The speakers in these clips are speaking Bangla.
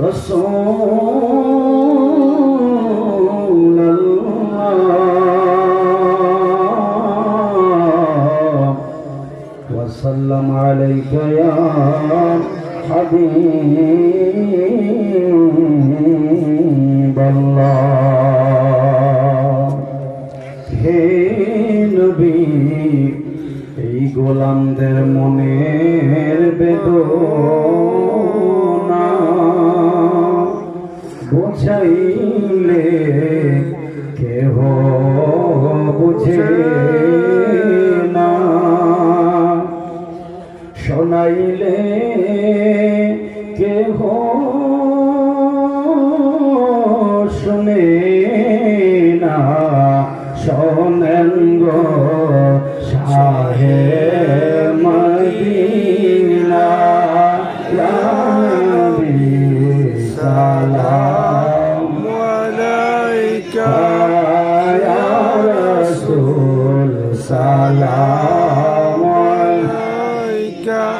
رسول الله وسلم عليك يا حبيب الله হে নবী এই গোলামদের মনের বেদনা বোঝাইলে কেহ বুঝে না শোনাইলে কেহ শুনে না শোনেন গো শাহে يا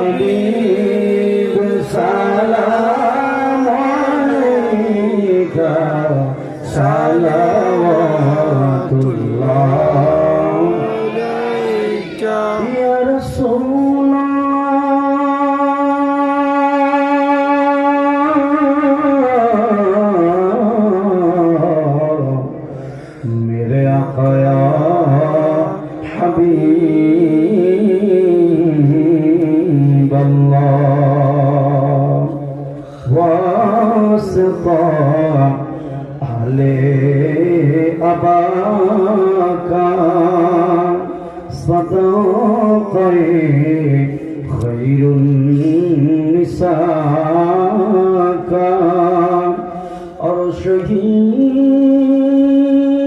حبيب سلام عليك صلوات الله عليك يا رسول الله मेरे أباك صداقي خير نساك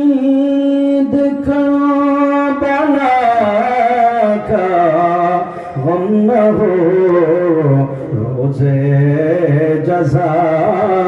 أرشهيد كربلاك غمه روز جزاك